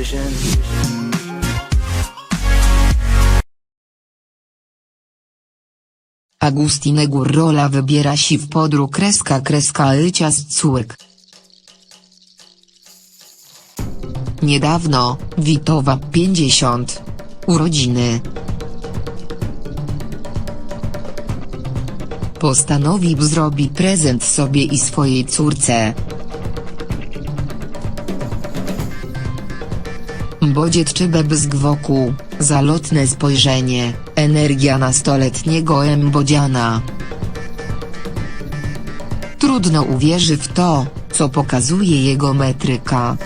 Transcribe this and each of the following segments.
Vision? Agustine Gurrola wybiera się w podróż kreska kreska Lycia z córek. Niedawno, Witowa 50. Urodziny. Postanowił zrobić prezent sobie i swojej córce. Bodziec czy bebzg wokół, zalotne spojrzenie, energia nastoletniego embodziana. Trudno uwierzy w to, co pokazuje jego metryka.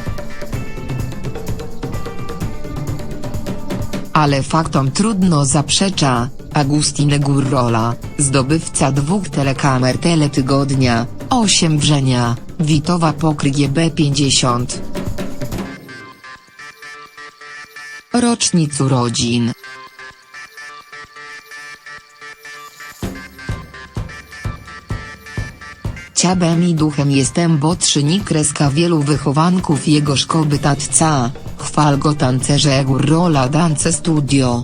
Ale faktom trudno zaprzecza, Agustine Gurrola, zdobywca dwóch telekamer teletygodnia, 8 wrzenia, Witowa pokryje B50. Rocznic urodzin. Ciabem i duchem jestem bo trzyni kreska wielu wychowanków jego szkoły tatca, chwal go tancerze Gurrola Dance Studio.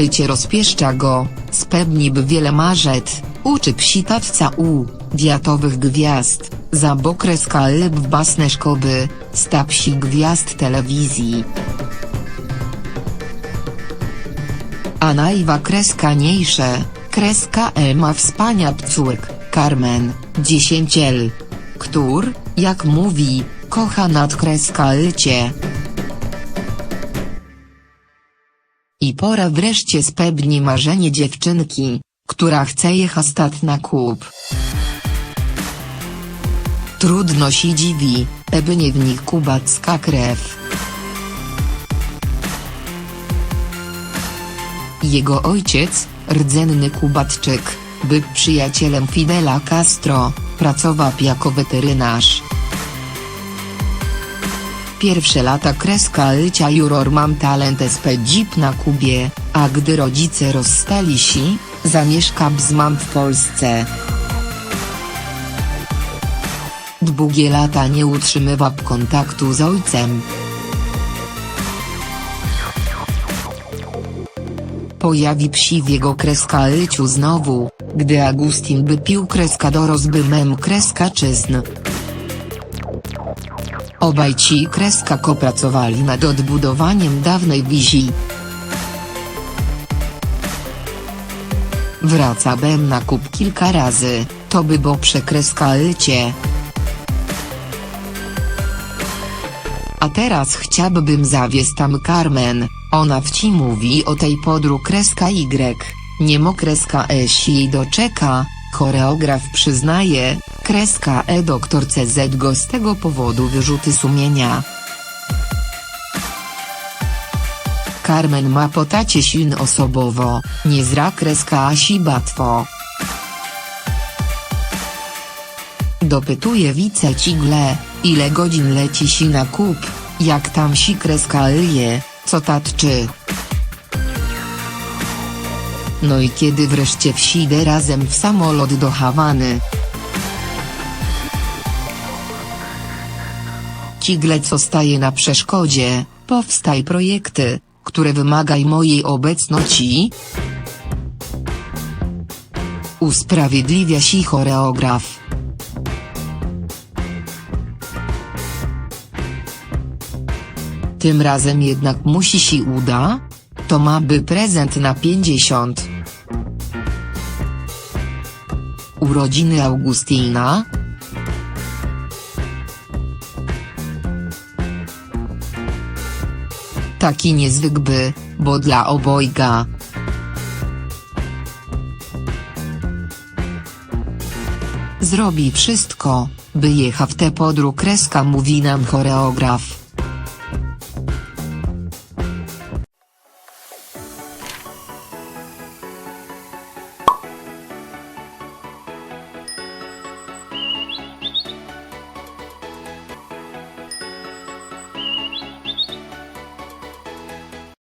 Tycie rozpieszcza go, spełni by wiele marzet, uczy psi tatca u, diatowych gwiazd, za bokreska lub w basne szkoły, sta psi gwiazd telewizji. A najwa kreska niejsze, kreska E ma wspania pcórk, Carmen, 10 L. Któr, jak mówi, kocha nad kreska lycie. I pora wreszcie spełni marzenie dziewczynki, która chce jechać na kup. Trudno się dziwi, eby nie w nich kubacka krew. Jego ojciec, rdzenny Kubatczyk, był przyjacielem Fidela Castro, pracował jako weterynarz. Pierwsze lata kreska lycia juror mam talent spedzip na Kubie, a gdy rodzice rozstali się, zamieszka bzmam w Polsce. Długie lata nie utrzymywał kontaktu z ojcem. Pojawi psi w jego kreska lyciu znowu, gdy Agustin by pił kreska do rozby mem kreskaczyzn. Obaj ci kreska kopracowali nad odbudowaniem dawnej wizji. Wraca bem na kup kilka razy, to by bo przekreska lycie. A teraz chciałbym zawies tam Carmen, ona wci mówi o tej podru kreska Y, nie mo kreska E się jej doczeka, choreograf przyznaje, kreska E doktor CZ go z tego powodu wyrzuty sumienia. Carmen ma po tacie osobowo, nie zra kreska Asi batwo. Dopytuje wice cigle, ile godzin leci si na kup, jak tam si kreska lyje, co tatczy. No i kiedy wreszcie wsidę razem w samolot do Hawany. Cigle co staje na przeszkodzie, powstaj projekty, które wymagaj mojej obecności. Usprawiedliwia si choreograf. Tym razem jednak musi się uda? To ma by prezent na 50. Urodziny Augustina? Taki niezwykły, bo dla obojga. Zrobi wszystko, by jecha w tę podróż kreska mówi nam choreograf.